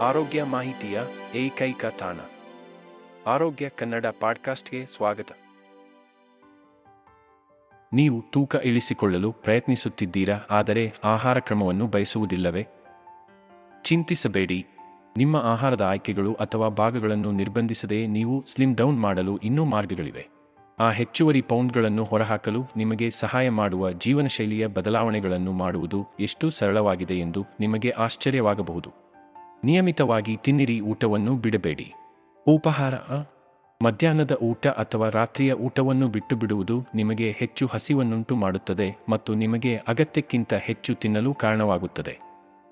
ಆರೋಗ್ಯ ಮಾಹಿತಿಯ ಏಕೈಕ ತಾಣ. ಆರೋಗ್ಯ ಕನ್ನಡ ಪಾಡ್ಕಾಸ್ಟ್ಗೆ ಸ್ವಾಗತ. ನೀವು ತೂಕ ಇಳಿಸಿಕೊಳ್ಳಲು ಪ್ರಯತ್ನಿಸುತ್ತಿದ್ದೀರಾ, ಆದರೆ ಆಹಾರ ಕ್ರಮವನ್ನು ಬಯಸುವುದಿಲ್ಲವೇ? ಚಿಂತಿಸಬೇಡಿ. ನಿಮ್ಮ ಆಹಾರದ ಆಯ್ಕೆಗಳು ಅಥವಾ ಭಾಗಗಳನ್ನು ನಿರ್ಬಂಧಿಸದೆ ನೀವು ಸ್ಲಿಮ್ ಡೌನ್ ಮಾಡಲು ಇನ್ನೂ ಮಾರ್ಗಗಳಿವೆ. ಆ ಹೆಚ್ಚುವರಿ ಪೌಂಡ್ಗಳನ್ನು ಹೊರಹಾಕಲು ನಿಮಗೆ ಸಹಾಯ ಮಾಡುವ ಜೀವನಶೈಲಿಯ ಬದಲಾವಣೆಗಳನ್ನು ಮಾಡುವುದು ಎಷ್ಟು ಸರಳವಾಗಿದೆ ಎಂದು ನಿಮಗೆ ಆಶ್ಚರ್ಯವಾಗಬಹುದು. ನಿಯಮಿತವಾಗಿ ತಿನ್ನಿರಿ ಊಟವನ್ನು ಬಿಡಬೇಡಿ. ಉಪಹಾರ ಮಧ್ಯಾಹ್ನದ ಊಟ ಅಥವಾ ರಾತ್ರಿಯ ಊಟವನ್ನು ಬಿಟ್ಟು ಬಿಡುವುದು ನಿಮಗೆ ಹೆಚ್ಚು ಹಸಿವನ್ನುಂಟು ಮಾಡುತ್ತದೆ ಮತ್ತು ನಿಮಗೆ ಅಗತ್ಯಕ್ಕಿಂತ ಹೆಚ್ಚು ತಿನ್ನಲು ಕಾರಣವಾಗುತ್ತದೆ.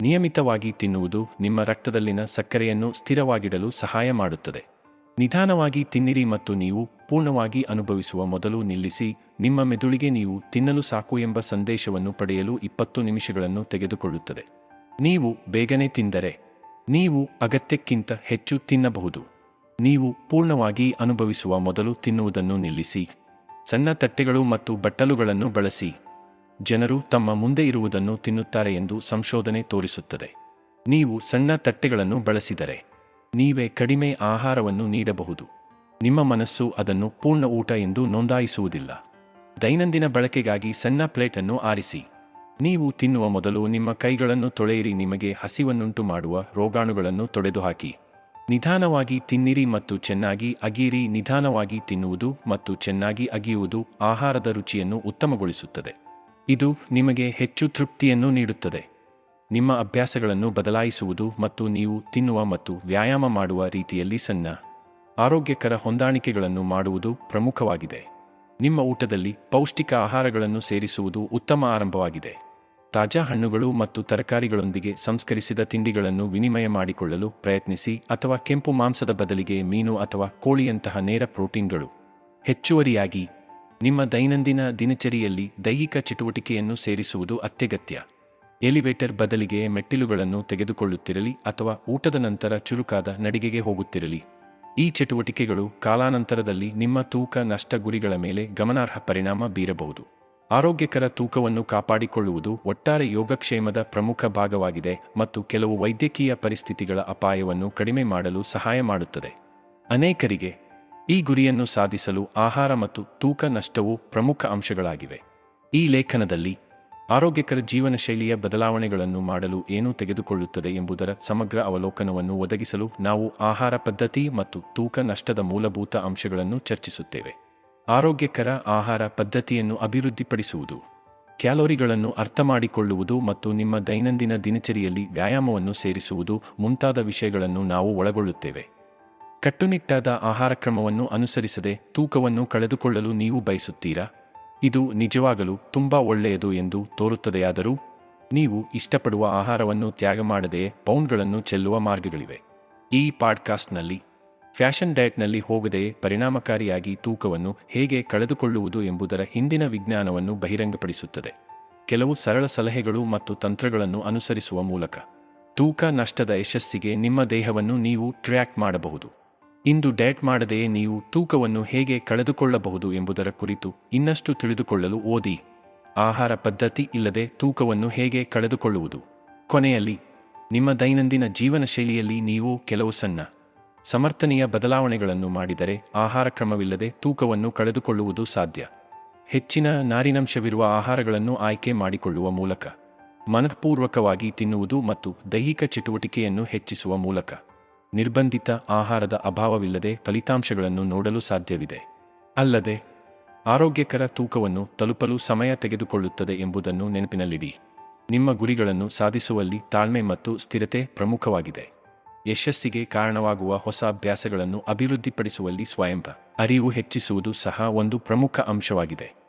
ನಿಯಮಿತವಾಗಿ ತಿನ್ನುವುದು ನಿಮ್ಮ ರಕ್ತದಲ್ಲಿನ ಸಕ್ಕರೆಯನ್ನು ಸ್ಥಿರವಾಗಿಡಲು ಸಹಾಯ ಮಾಡುತ್ತದೆ. ನಿಧಾನವಾಗಿ ತಿನ್ನಿರಿ ಮತ್ತು ನೀವು ಪೂರ್ಣವಾಗಿ ಅನುಭವಿಸುವ ಮೊದಲು ನಿಲ್ಲಿಸಿ, ನಿಮ್ಮ ಮೆದುಳಿಗೆ ನೀವು ತಿನ್ನಲು ಸಾಕು ಎಂಬ ಸಂದೇಶವನ್ನು ಪಡೆಯಲು ಇಪ್ಪತ್ತು ನಿಮಿಷಗಳನ್ನು ತೆಗೆದುಕೊಳ್ಳುತ್ತದೆ. ನೀವು ಬೇಗನೆ ತಿಂದರೆ ನೀವು ಅಗತ್ಯಕ್ಕಿಂತ ಹೆಚ್ಚು ತಿನ್ನಬಹುದು. ನೀವು ಪೂರ್ಣವಾಗಿ ಅನುಭವಿಸುವ ಮೊದಲು ತಿನ್ನುವುದನ್ನು ನಿಲ್ಲಿಸಿ. ಸಣ್ಣ ತಟ್ಟೆಗಳು ಮತ್ತು ಬಟ್ಟಲುಗಳನ್ನು ಬಳಸಿ. ಜನರು ತಮ್ಮ ಮುಂದೆ ಇರುವುದನ್ನು ತಿನ್ನುತ್ತಾರೆ ಎಂದು ಸಂಶೋಧನೆ ತೋರಿಸುತ್ತದೆ. ನೀವು ಸಣ್ಣ ತಟ್ಟೆಗಳನ್ನು ಬಳಸಿದರೆ ನೀವೇ ಕಡಿಮೆ ಆಹಾರವನ್ನು ನೀಡಬಹುದು. ನಿಮ್ಮ ಮನಸ್ಸು ಅದನ್ನು ಪೂರ್ಣ ಊಟ ಎಂದು ನೋಂದಾಯಿಸುವುದಿಲ್ಲ. ದೈನಂದಿನ ಬಳಕೆಗಾಗಿ ಸಣ್ಣ ಪ್ಲೇಟನ್ನು ಆರಿಸಿ. ನೀವು ತಿನ್ನುವ ಮೊದಲು ನಿಮ್ಮ ಕೈಗಳನ್ನು ತೊಳೆಯಿರಿ, ನಿಮಗೆ ಹಸಿವನ್ನುಂಟು ಮಾಡುವ ರೋಗಾಣುಗಳನ್ನು ತೊಡೆದುಹಾಕಿ. ನಿಧಾನವಾಗಿ ತಿನ್ನಿರಿ ಮತ್ತು ಚೆನ್ನಾಗಿ ಅಗಿಯಿರಿ. ನಿಧಾನವಾಗಿ ತಿನ್ನುವುದು ಮತ್ತು ಚೆನ್ನಾಗಿ ಅಗಿಯುವುದು ಆಹಾರದ ರುಚಿಯನ್ನು ಉತ್ತಮಗೊಳಿಸುತ್ತದೆ. ಇದು ನಿಮಗೆ ಹೆಚ್ಚು ತೃಪ್ತಿಯನ್ನು ನೀಡುತ್ತದೆ. ನಿಮ್ಮ ಅಭ್ಯಾಸಗಳನ್ನು ಬದಲಾಯಿಸುವುದು ಮತ್ತು ನೀವು ತಿನ್ನುವ ಮತ್ತು ವ್ಯಾಯಾಮ ಮಾಡುವ ರೀತಿಯಲ್ಲಿ ಸಣ್ಣ, ಆರೋಗ್ಯಕರ ಹೊಂದಾಣಿಕೆಗಳನ್ನು ಮಾಡುವುದು ಪ್ರಮುಖವಾಗಿದೆ. ನಿಮ್ಮ ಊಟದಲ್ಲಿ ಪೌಷ್ಟಿಕ ಆಹಾರಗಳನ್ನು ಸೇರಿಸುವುದು ಉತ್ತಮ ಆರಂಭವಾಗಿದೆ. ತಾಜಾ ಹಣ್ಣುಗಳು ಮತ್ತು ತರಕಾರಿಗಳೊಂದಿಗೆ ಸಂಸ್ಕರಿಸಿದ ತಿಂಡಿಗಳನ್ನು ವಿನಿಮಯ ಮಾಡಿಕೊಳ್ಳಲು ಪ್ರಯತ್ನಿಸಿ ಅಥವಾ ಕೆಂಪು ಮಾಂಸದ ಬದಲಿಗೆ ಮೀನು ಅಥವಾ ಕೋಳಿಯಂತಹ ನೇರ ಪ್ರೋಟೀನ್ಗಳು. ಹೆಚ್ಚುವರಿಯಾಗಿ, ನಿಮ್ಮ ದೈನಂದಿನ ದಿನಚರಿಯಲ್ಲಿ ದೈಹಿಕ ಚಟುವಟಿಕೆಯನ್ನು ಸೇರಿಸುವುದು ಅತ್ಯಗತ್ಯ. ಎಲಿವೇಟರ್ ಬದಲಿಗೆ ಮೆಟ್ಟಿಲುಗಳನ್ನು ತೆಗೆದುಕೊಳ್ಳುತ್ತಿರಲಿ ಅಥವಾ ಊಟದ ನಂತರ ಚುರುಕಾದ ನಡಿಗೆಗೆ ಹೋಗುತ್ತಿರಲಿ. ಈ ಚಟುವಟಿಕೆಗಳು ಕಾಲಾನಂತರದಲ್ಲಿ ನಿಮ್ಮ ತೂಕ ನಷ್ಟ ಗುರಿಗಳ ಮೇಲೆ ಗಮನಾರ್ಹ ಪರಿಣಾಮ ಬೀರಬಹುದು. ಆರೋಗ್ಯಕರ ತೂಕವನ್ನು ಕಾಪಾಡಿಕೊಳ್ಳುವುದು ಒಟ್ಟಾರೆ ಯೋಗಕ್ಷೇಮದ ಪ್ರಮುಖ ಭಾಗವಾಗಿದೆ ಮತ್ತು ಕೆಲವು ವೈದ್ಯಕೀಯ ಪರಿಸ್ಥಿತಿಗಳ ಅಪಾಯವನ್ನು ಕಡಿಮೆ ಮಾಡಲು ಸಹಾಯ ಮಾಡುತ್ತದೆ. ಅನೇಕರಿಗೆ ಈ ಗುರಿಯನ್ನು ಸಾಧಿಸಲು ಆಹಾರ ಮತ್ತು ತೂಕ ನಷ್ಟವು ಪ್ರಮುಖ ಅಂಶಗಳಾಗಿವೆ. ಈ ಲೇಖನದಲ್ಲಿ ಆರೋಗ್ಯಕರ ಜೀವನ ಶೈಲಿಯ ಬದಲಾವಣೆಗಳನ್ನು ಮಾಡಲು ಏನು ತೆಗೆದುಕೊಳ್ಳುತ್ತದೆ ಎಂಬುದರ ಸಮಗ್ರ ಅವಲೋಕನವನ್ನು ಒದಗಿಸಲು ನಾವು ಆಹಾರ ಪದ್ಧತಿ ಮತ್ತು ತೂಕ ನಷ್ಟದ ಮೂಲಭೂತ ಅಂಶಗಳನ್ನು ಚರ್ಚಿಸುತ್ತೇವೆ. ಆರೋಗ್ಯಕರ ಆಹಾರ ಪದ್ಧತಿಯನ್ನು ಅಭಿವೃದ್ಧಿಪಡಿಸುವುದು, ಕ್ಯಾಲೋರಿಗಳನ್ನು ಅರ್ಥಮಾಡಿಕೊಳ್ಳುವುದು ಮತ್ತು ನಿಮ್ಮ ದೈನಂದಿನ ದಿನಚರಿಯಲ್ಲಿ ವ್ಯಾಯಾಮವನ್ನು ಸೇರಿಸುವುದು ಮುಂತಾದ ವಿಷಯಗಳನ್ನು ನಾವು ಒಳಗೊಳ್ಳುತ್ತೇವೆ. ಕಟ್ಟುನಿಟ್ಟಾದ ಆಹಾರ ಕ್ರಮವನ್ನು ಅನುಸರಿಸದೆ ತೂಕವನ್ನು ಕಳೆದುಕೊಳ್ಳಲು ನೀವು ಬಯಸುತ್ತೀರಾ? ಇದು ನಿಜವಾಗಲು ತುಂಬಾ ಒಳ್ಳೆಯದು ಎಂದು ತೋರುತ್ತದೆಯಾದರೂ, ನೀವು ಇಷ್ಟಪಡುವ ಆಹಾರವನ್ನು ತ್ಯಾಗ ಮಾಡದೆಯೇ ಪೌಂಡ್ಗಳನ್ನು ಚೆಲ್ಲುವ ಮಾರ್ಗಗಳಿವೆ. ಈ ಪಾಡ್ಕಾಸ್ಟ್ನಲ್ಲಿ ಫ್ಯಾಷನ್ ಡಯಟ್ನಲ್ಲಿ ಹೋಗದೆ ಪರಿಣಾಮಕಾರಿಯಾಗಿ ತೂಕವನ್ನು ಹೇಗೆ ಕಳೆದುಕೊಳ್ಳುವುದು ಎಂಬುದರ ಹಿಂದಿನ ವಿಜ್ಞಾನವನ್ನು ಬಹಿರಂಗಪಡಿಸುತ್ತದೆ. ಕೆಲವು ಸರಳ ಸಲಹೆಗಳು ಮತ್ತು ತಂತ್ರಗಳನ್ನು ಅನುಸರಿಸುವ ಮೂಲಕ. ತೂಕ ನಷ್ಟದ ಯಶಸ್ಸಿಗೆ ನಿಮ್ಮ ದೇಹವನ್ನು ನೀವು ಟ್ರ್ಯಾಕ್ ಮಾಡಬಹುದು. ಇಂದು ಡಯಟ್ ಮಾಡದೆಯೇ ನೀವು ತೂಕವನ್ನು ಹೇಗೆ ಕಳೆದುಕೊಳ್ಳಬಹುದು ಎಂಬುದರ ಕುರಿತು ಇನ್ನಷ್ಟು ತಿಳಿದುಕೊಳ್ಳಲು ಓದಿ. ಆಹಾರ ಪದ್ಧತಿ ಇಲ್ಲದೆ ತೂಕವನ್ನು ಹೇಗೆ ಕಳೆದುಕೊಳ್ಳುವುದು. ಕೊನೆಯಲ್ಲಿ, ನಿಮ್ಮ ದೈನಂದಿನ ಜೀವನ ಶೈಲಿಯಲ್ಲಿ ನೀವು ಕೆಲವು ಸಣ್ಣ ಸಮರ್ಥನೀಯ ಬದಲಾವಣೆಗಳನ್ನು ಮಾಡಿದರೆ ಆಹಾರ ಕ್ರಮವಿಲ್ಲದೆ ತೂಕವನ್ನು ಕಳೆದುಕೊಳ್ಳುವುದು ಸಾಧ್ಯ. ಹೆಚ್ಚಿನ ನಾರಿನಂಶವಿರುವ ಆಹಾರಗಳನ್ನು ಆಯ್ಕೆ ಮಾಡಿಕೊಳ್ಳುವ ಮೂಲಕ. ಮನಃಪೂರ್ವಕವಾಗಿ ತಿನ್ನುವುದು ಮತ್ತು ದೈಹಿಕ ಚಟುವಟಿಕೆಯನ್ನು ಹೆಚ್ಚಿಸುವ ಮೂಲಕ. ನಿರ್ಬಂಧಿತ ಆಹಾರದ ಅಭಾವವಿಲ್ಲದೆ ಫಲಿತಾಂಶಗಳನ್ನು ನೋಡಲು ಸಾಧ್ಯವಿದೆ. ಅಲ್ಲದೆ, ಆರೋಗ್ಯಕರ ತೂಕವನ್ನು ತಲುಪಲು ಸಮಯ ತೆಗೆದುಕೊಳ್ಳುತ್ತದೆ ಎಂಬುದನ್ನು ನೆನಪಿನಲ್ಲಿಡಿ. ನಿಮ್ಮ ಗುರಿಗಳನ್ನು ಸಾಧಿಸುವಲ್ಲಿ ತಾಳ್ಮೆ ಮತ್ತು ಸ್ಥಿರತೆ ಪ್ರಮುಖವಾಗಿದೆ. ಯಶಸ್ಸಿಗೆ ಕಾರಣವಾಗುವ ಹೊಸ ಅಭ್ಯಾಸಗಳನ್ನು ಅಭಿವೃದ್ಧಿಪಡಿಸುವಲ್ಲಿ ಸ್ವಯಂ ಅರಿವು ಹೆಚ್ಚಿಸುವುದು ಸಹ ಒಂದು ಪ್ರಮುಖ ಅಂಶವಾಗಿದೆ.